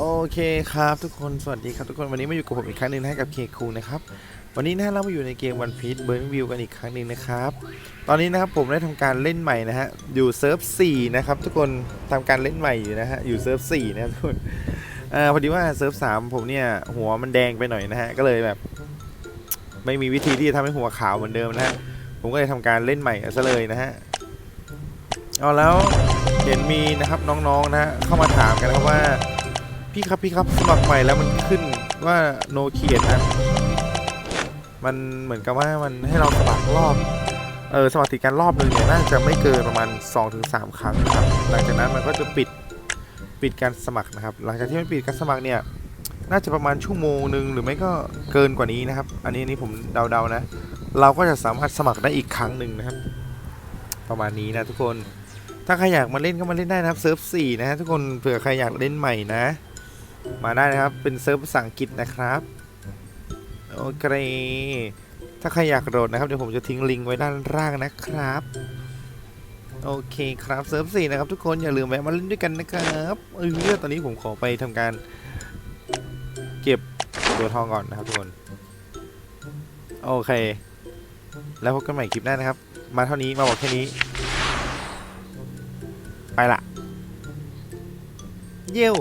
โอเคครับทุกคนสวัสดีครับทุกคนวันนี้มาอยู่กับผมอีกครั้งหนึ่งนะฮะกับเคคูนะครับวันนี้นะเรามาอยู่ในเกมวันพี e เบิร์นวิวกันอีกครั้งหนึ่งนะครับตอนนี้นะครับผมได้ทำการเล่นใหม่นะฮะอยู่เซิร์ฟ4นะครับทุกคนทำการเล่นใหม่อยู่นะฮะอยู่เซิร์ฟ4นะทุกคนอ่อพอดีว่าเซิร์ฟ3ผมเนี่ยหัวมันแดงไปหน่อยนะฮะก็เลยแบบ ไม่มีวิธีที่จะทำให้หัวขาวเหมือนเดิมนะฮะผมก็เลยทำการเล่นใหม่ซะเลยนะฮะเอาแล้วเห็นมีนะครับน้องๆนะฮะเข้ามาถามกันนะครับว่า พี่ครับพี่ครับสมัครใหม่แล้วมันขึ้นว่าโนเคียนะมันเหมือนกับว่ามันให้เราสมัครรอบเออสมัครติดกันรอบหนึ่งเนี่ยน่าจะไม่เกินประมาณ 2-3 ครั้งนะครับหลังจากนั้นมันก็จะปิดปิดการสมัครนะครับ หลังจากที่มันปิดการสมัครเนี่ยน่าจะประมาณชั่วโมงหนึ่งหรือไม่ก็เกินกว่านี้นะครับ อันนี้อันนี้ผมเดาๆนะ เราก็จะสามารถสมัครได้อีกครั้งหนึ่งนะครับ ประมาณนี้นะทุกคนถ้าใครอยากมาเล่นก็มาเล่นได้นะครับเซิร์ฟ4นะฮะทุกคนเผื่อใครอยากเล่นใหม่นะ มาได้นะครับ เป็นเซิร์ฟภาษาอังกฤษนะครับ โอเค ถ้าใครอยากโหลดนะครับ เดี๋ยวผมจะทิ้งลิงก์ไว้ด้านล่างนะครับ โอเคครับ เซิร์ฟสี่นะครับทุกคน อย่าลืมแวะมาเล่นด้วยกันนะครับเออตอนนี้ผมขอไปทำการ เก็บตัวทองก่อนนะครับทุกคน โอเค แล้วพบกันใหม่คลิปหน้านะครับ มาเท่านี้ มาบอกแค่นี้ ไปละ เยี่ยว